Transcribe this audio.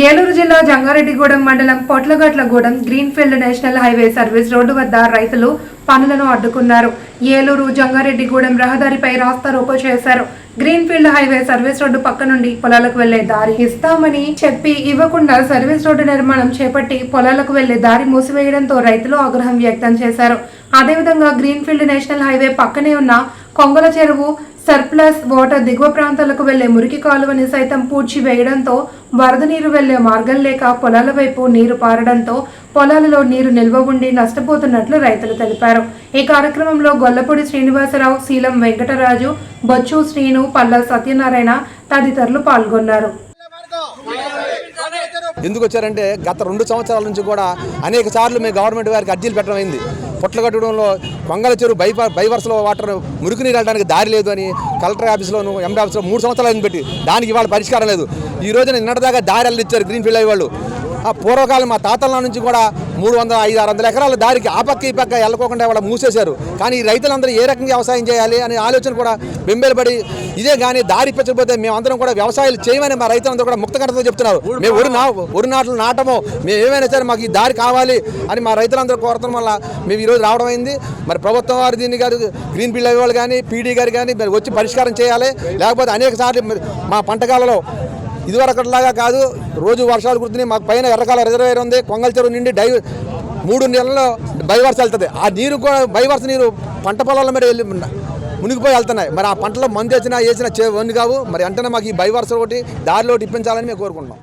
ఏలూరు జిల్లా జంగారెడ్డిగూడెం మండలం Potlagatlagudem greenfield national highway service road వద్ద రైతులు పనులను అడ్డుకున్నారు. ఏలూరు జంగారెడ్డిగూడెం రహదారిపై రాస్తా రోకో చేశారు. గ్రీన్ఫీల్డ్ హైవే సర్వీస్ రోడ్డు పక్క నుండి పొలాలకు వెళ్ళే దారి ఇస్తామని చెప్పి ఇవ్వకుండా సర్వీస్ రోడ్డు నిర్మాణం చేపట్టి పొలాలకు వెళ్ళే దారి మూసివేయడంతో రైతులు ఆగ్రహం వ్యక్తం చేశారు. అదేవిధంగా గ్రీన్ఫీల్డ్ నేషనల్ హైవే పక్కనే ఉన్న కొంగల చెరువు సర్ప్లస్ వాటర్ దిగువ ప్రాంతాలకు వెళ్ళే మురికి కాలువని సైతం పూడ్చి వేయడంతో వరద నీరు వెళ్ళే మార్గం లేక పొలాల వైపు నీరు పారడంతో పొలాలలో నీరు నిల్వ ఉండి నష్టపోతున్నట్లు రైతులు తెలిపారు. ఈ కార్యక్రమంలో గొల్లపూడి శ్రీనివాసరావు శీలం వెంకటరాజు బొచ్చు శ్రీను పల్ల సత్యనారాయణ తదితరులు పాల్గొన్నారు. ఎందుకు వచ్చారంటే గత రెండు సంవత్సరాల నుంచి కూడా అనేక సార్లు మేము గవర్నమెంట్ వారికి అర్జీలు పెట్టడం అయింది. పొట్లగట్టడంలో కొంగల చెరువు బై బైవర్స్లో వాటర్ మురికి నీరు వెళ్ళడానికి దారి లేదు అని కలెక్టర్ ఆఫీస్లోను ఎండి ఆఫీస్లో మూడు సంవత్సరాలు పెట్టి దానికి ఇవాళ పరిష్కారం లేదు. ఈ రోజున నిన్నటిదాకా దారి వెళ్ళిచ్చారు గ్రీన్ ఫీల్డ్ వాళ్ళు ఆ పూర్వకాలం మా తాతల నుంచి కూడా మూడు వందల ఐదు ఆరు వందల ఎకరాల దారికి ఆ పక్క ఈ పక్క వెళ్ళకోకుండా వాళ్ళు మూసేశారు. కానీ ఈ రైతులందరూ ఏ రకంగా వ్యవసాయం చేయాలి అనే ఆలోచన కూడా బెంబేలు ఇదే కానీ దారి పెంచకపోతే మేమందరం కూడా వ్యవసాయాలు చేయమని మా రైతులందరూ కూడా ముక్తకంటతో చెప్తున్నారు. మేము ఒరి నా ఒరి నాటలు నాటము మేము ఏమైనా సరే మాకు ఈ దారి కావాలి అని మా రైతులందరూ కోరటం వల్ల మేము ఈరోజు రావడం అయింది. మరి ప్రభుత్వం వారు దీన్ని గారు గ్రీన్ ఫీల్డ్ వాళ్ళు కానీ పీడీ గారు కానీ మరి వచ్చి పరిష్కారం చేయాలి. లేకపోతే అనేక సార్లు మా పంటకాలలో ఇదివరకట్లాగా కాదు రోజు వర్షాలు కుడుతున్నాయి మాకు పైన ఎర్రకాల రిజర్వేర్ ఉంది కొంగల్ చెరువు నుండి డై మూడు నెలల్లో బైవర్స్ వెళ్తుంది. ఆ నీరు కూడా బైవర్స్ నీరు పంట పొలాల మీద వెళ్ళి మునిగిపోయి వెళ్తున్నాయి. మరి ఆ పంటలో మందు వేసినా వేసినా చే కావు. మరి వెంటనే మాకు ఈ బైవర్స్ ఒకటి దారిలో ఇప్పించాలని మేము కోరుకుంటున్నాం.